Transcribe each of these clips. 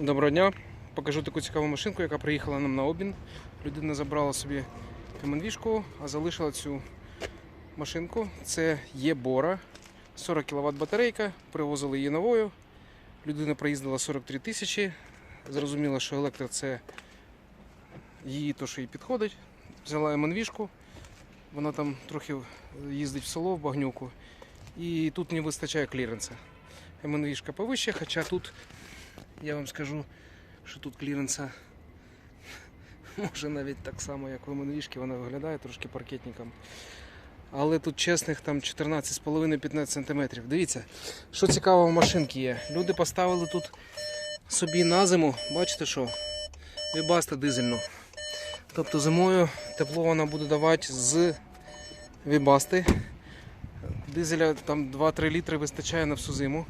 Доброго дня. Покажу таку цікаву машинку, яка приїхала нам на обмін. Людина забрала собі МНВшку, а залишила цю машинку. Це є Бора. 40 кВт батарейка. Привозили її новою. Людина проїздила 43 тисячі. Зрозуміла, що електро це її то, що їй підходить. Взяла МНВшку. Вона там трохи їздить в село, в багнюку. І тут не вистачає кліренса. МНВшка повище, хоча тут я вам скажу, що тут кліренса може навіть так само, як у МНВшки, вона виглядає трошки паркетником. Але тут чесних там 14,5-15 см. Дивіться, що цікаво в машинки є. Люди поставили тут собі на зиму, бачите що? Вібаста дизельну. Тобто зимою тепло вона буде давати з вібасти. Дизеля там 2-3 літри вистачає на всю зиму.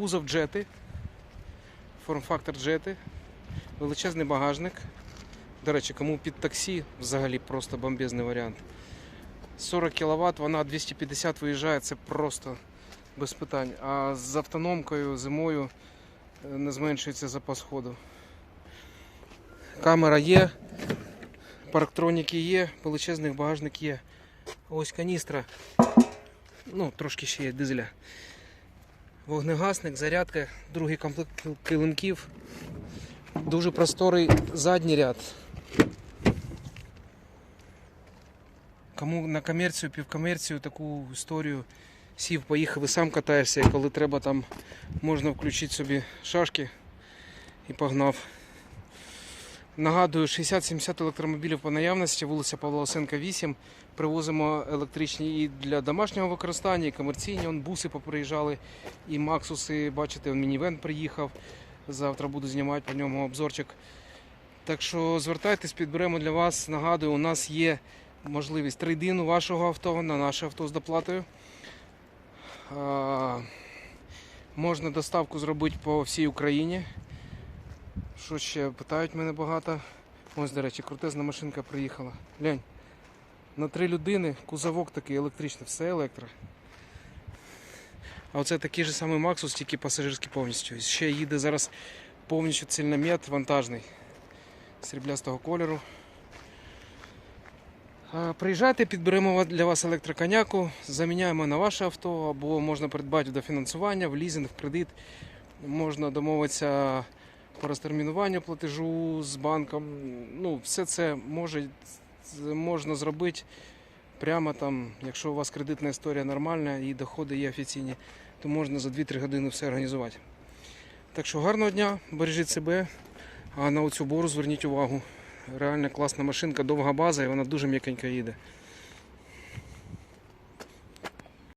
Кузов джети, форм-фактор джети, величезний багажник. До речі, кому під таксі взагалі просто бомбезний варіант. 40 кВт, вона 250 виїжджає, це просто без питань. А з автономкою зимою е, не зменшується запас ходу. Камера є, парктроніки є, величезний багажник є. Ось каністра. Ну, трошки ще є дизеля. Вогнегасник, зарядка, другий комплект килимків. Дуже просторий задній ряд. Кому на комерцію, півкомерцію таку історію сів, поїхав і сам катаєшся, і коли треба там можна включити собі шашки і погнав. Нагадую, 60-70 електромобілів по наявності, вулиця Павла Осенка 8. Привозимо електричні і для домашнього використання, і комерційні. Он буси поприїжджали, і Максуси, бачите, он мінівен приїхав. Завтра буду знімати по ньому обзорчик. Так що звертайтесь, підберемо для вас. Нагадую, у нас є можливість трейдину вашого авто на наше авто з доплатою. Можна доставку зробити по всій Україні. Що ще питають мене багато. Ось, до речі, крутезна машинка приїхала. Глянь. На три людини кузовок такий електричний, все електро. А оце такий же самий Максус, тільки пасажирський повністю. Ще їде зараз повністю цільномет вантажний сріблястого кольору. Приїжджайте, підберемо для вас електроконяку, заміняємо на ваше авто, або можна придбати до фінансування, в лізинг, в кредит. Можна домовитися по розтермінуванню платежу з банком. Ну, все це може, можна зробити прямо там, якщо у вас кредитна історія нормальна і доходи є офіційні, то можна за 2-3 години все організувати. Так що гарного дня, бережіть себе, а на оцю бору зверніть увагу. Реально класна машинка, довга база і вона дуже м'якенько їде.